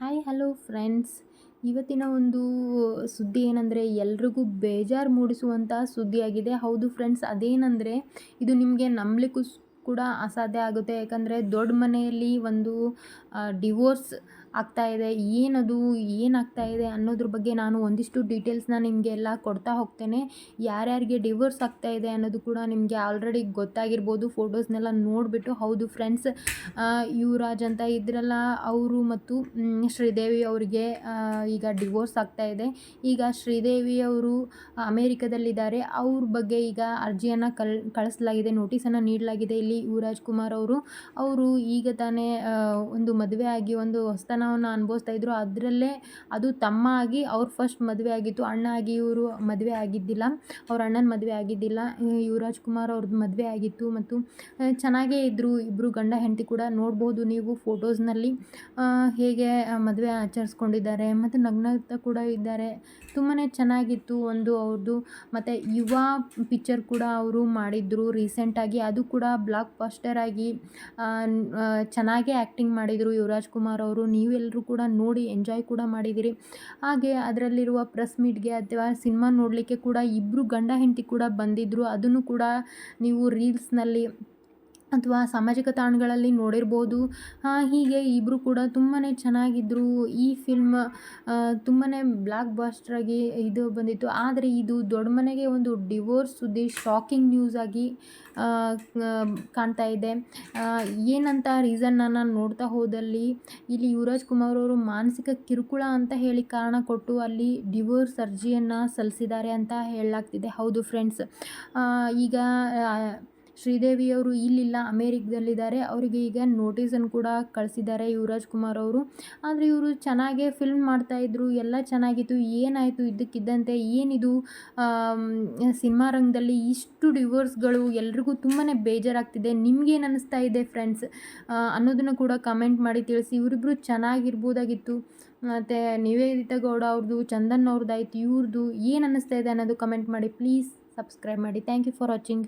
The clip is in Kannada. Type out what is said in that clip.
ಹಾಯ್ ಹಲೋ ಫ್ರೆಂಡ್ಸ್ ಇವತ್ತಿನ ಒಂದು ಸುದ್ದಿ ಏನಂದರೆ, ಎಲ್ರಿಗೂ ಬೇಜಾರು ಮೂಡಿಸುವಂಥ ಸುದ್ದಿಯಾಗಿದೆ. ಹೌದು ಫ್ರೆಂಡ್ಸ್ ಅದೇನಂದರೆ, ಇದು ನಿಮಗೆ ನಂಬಲಿಕ್ಕೂ ಕೂಡ ಅಸಾಧ್ಯ ಆಗುತ್ತೆ. ಯಾಕಂದರೆ ದೊಡ್ಡ ಮನೆಯಲ್ಲಿ ಒಂದು ಡಿವೋರ್ಸ್ ಆಗ್ತಾ ಇದೆ. ಏನದು ಏನಾಗ್ತಾ ಇದೆ ಅನ್ನೋದ್ರ ಬಗ್ಗೆ ನಾನು ಒಂದಿಷ್ಟು ಡೀಟೇಲ್ಸ್ನ ನಿಮಗೆ ಎಲ್ಲ ಕೊಡ್ತಾ ಹೋಗ್ತೇನೆ. ಯಾರ್ಯಾರಿಗೆ ಡಿವೋರ್ಸ್ ಆಗ್ತಾ ಇದೆ ಅನ್ನೋದು ಕೂಡ ನಿಮಗೆ ಆಲ್ರೆಡಿ ಗೊತ್ತಾಗಿರ್ಬೋದು. ಫೋಟೋಸ್ನೆಲ್ಲ ನೋಡಿಬಿಟ್ಟು, ಹೌದು ಫ್ರೆಂಡ್ಸ್ ಯುವರಾಜ್ ಅಂತ ಇದ್ರಲ್ಲ ಅವರು ಮತ್ತು ಶ್ರೀದೇವಿ ಅವರಿಗೆ ಈಗ ಡಿವೋರ್ಸ್ ಆಗ್ತಾ ಇದೆ. ಈಗ ಶ್ರೀದೇವಿ ಅವರು ಅಮೇರಿಕದಲ್ಲಿದ್ದಾರೆ. ಅವ್ರ ಬಗ್ಗೆ ಈಗ ಅರ್ಜಿಯನ್ನು ಕಳ್, ಕಳಿಸಲಾಗಿದೆ ನೋಟಿಸನ್ನು ನೀಡಲಾಗಿದೆ. ಇಲ್ಲಿ ಯುವರಾಜ್ ಕುಮಾರ್ ಅವರು ಅವರು ಈಗ ತಾನೇ ಒಂದು ಮದುವೆ ಆಗಿ ಒಂದು ಹೊಸ್ತನವನ್ನು ಅನುಭವಿಸ್ತಾ ಇದ್ರು. ಅದರಲ್ಲೇ ಅದು ತಮ್ಮ ಆಗಿ ಅವ್ರು ಫಸ್ಟ್ ಮದುವೆ ಆಗಿತ್ತು. ಅಣ್ಣ ಆಗಿ ಇವರು ಮದುವೆ ಆಗಿದ್ದಿಲ್ಲ. ಅವ್ರ ಅಣ್ಣನ ಮದುವೆ ಆಗಿದ್ದಿಲ್ಲ. ಯುವರಾಜ್ ಕುಮಾರ್ ಅವ್ರದ್ದು ಮದುವೆ ಆಗಿತ್ತು ಮತ್ತು ಚೆನ್ನಾಗೇ ಇದ್ದರು ಇಬ್ಬರು ಗಂಡ ಹೆಂಡತಿ ಕೂಡ ನೋಡ್ಬೋದು ನೀವು ಫೋಟೋಸ್ನಲ್ಲಿ. ಹೇಗೆ ಮದುವೆ ಆಚರಿಸ್ಕೊಂಡಿದ್ದಾರೆ ಮತ್ತು ನಗ್ನತ ಕೂಡ ಇದ್ದಾರೆ. ತುಂಬಾ ಚೆನ್ನಾಗಿತ್ತು ಒಂದು ಅವ್ರದ್ದು ಮತ್ತು ಯುವ ಪಿಕ್ಚರ್ ಕೂಡ ಅವರು ಮಾಡಿದ್ರು ರೀಸೆಂಟಾಗಿ. ಅದು ಕೂಡ ಬ್ಲಾಕ್ ಬಸ್ಟರ್ ಆಗಿ ಚೆನ್ನಾಗೇ ಆ್ಯಕ್ಟಿಂಗ್ ಮಾಡಿದರು ಯುವರಾಜ್ ಕುಮಾರ್ ಅವರು. ನೀವೆಲ್ಲರೂ ಕೂಡ ನೋಡಿ ಎಂಜಾಯ್ ಕೂಡ ಮಾಡಿದಿರಿ. ಹಾಗೆ ಅದರಲ್ಲಿರುವ ಪ್ರೆಸ್ ಮೀಟ್ಗೆ ಅಥವಾ ಸಿನಿಮಾ ನೋಡಲಿಕ್ಕೆ ಕೂಡ ಇಬ್ಬರು ಗಂಡ ಹೆಂಡತಿ ಕೂಡ ಬಂದಿದ್ದರು ಅದನ್ನು ಕೂಡ ನೀವು ರೀಲ್ಸ್ನಲ್ಲಿ ಅಥವಾ ಸಾಮಾಜಿಕ ತಾಣಗಳಲ್ಲಿ ನೋಡಿರ್ಬೋದು. ಹೀಗೆ ಇಬ್ಬರು ಕೂಡ ತುಂಬಾ ಚೆನ್ನಾಗಿದ್ದರು ಈ ಫಿಲ್ಮ್ ತುಂಬಾ ಬ್ಲಾಕ್ ಬಾಸ್ಟ್ರಾಗಿ ಇದು ಬಂದಿತ್ತು. ಆದರೆ ಇದು ದೊಡ್ಡ ಮನೆಗೆ ಒಂದು ಡಿವೋರ್ಸ್ ಸುದ್ದಿ ಶಾಕಿಂಗ್ ನ್ಯೂಸ್ ಆಗಿ ಕಾಣ್ತಾ ಇದೆ. ಏನಂತ ರೀಸನ್ನನ್ನು ನೋಡ್ತಾ ಹೋದಲ್ಲಿ, ಇಲ್ಲಿ ಯುವರಾಜ್ ಕುಮಾರ್ ಅವರು ಮಾನಸಿಕ ಕಿರುಕುಳ ಅಂತ ಹೇಳಿ ಕಾರಣ ಕೊಟ್ಟು ಅಲ್ಲಿ ಡಿವೋರ್ಸ್ ಅರ್ಜಿಯನ್ನು ಸಲ್ಲಿಸಿದ್ದಾರೆ ಅಂತ ಹೇಳಲಾಗ್ತಿದೆ. ಹೌದು ಫ್ರೆಂಡ್ಸ್ ಈಗ ಶ್ರೀದೇವಿಯವರು ಇಲ್ಲಿಲ್ಲ, ಅಮೇರಿಕದಲ್ಲಿದ್ದಾರೆ. ಅವರಿಗೆ ಈಗ ನೋಟಿಸನ್ನು ಕೂಡ ಕಳಿಸಿದ್ದಾರೆ ಯುವರಾಜ್ ಕುಮಾರ್ ಅವರು. ಆದರೆ ಇವರು ಚೆನ್ನಾಗೇ ಫಿಲ್ಮ್ ಮಾಡ್ತಾಯಿದ್ರು ಎಲ್ಲ ಚೆನ್ನಾಗಿತ್ತು. ಏನಾಯಿತು ಇದ್ದಕ್ಕಿದ್ದಂತೆ ಏನಿದು? ಸಿನಿಮಾ ರಂಗದಲ್ಲಿ ಇಷ್ಟು ಡಿವೋರ್ಸ್ಗಳು ಎಲ್ರಿಗೂ ತುಂಬಾ ಬೇಜಾರಾಗ್ತಿದೆ. ನಿಮ್ಗೇನು ಅನ್ನಿಸ್ತಾ ಇದೆ ಫ್ರೆಂಡ್ಸ್ ಅನ್ನೋದನ್ನು ಕೂಡ ಕಮೆಂಟ್ ಮಾಡಿ ತಿಳಿಸಿ. ಇವರಿಬ್ಬರು ಚೆನ್ನಾಗಿರ್ಬೋದಾಗಿತ್ತು. ಮತ್ತು ನಿವೇದಿತಾ ಗೌಡ ಅವ್ರದ್ದು ಚಂದನ್ ಅವ್ರದ್ದು ಆಯಿತು ಇವ್ರದ್ದು ಏನು ಅನ್ನಿಸ್ತಾ ಇದೆ ಅನ್ನೋದು ಕಮೆಂಟ್ ಮಾಡಿ. ಪ್ಲೀಸ್ ಸಬ್ಸ್ಕ್ರೈಬ್ ಮಾಡಿ. Thank you for watching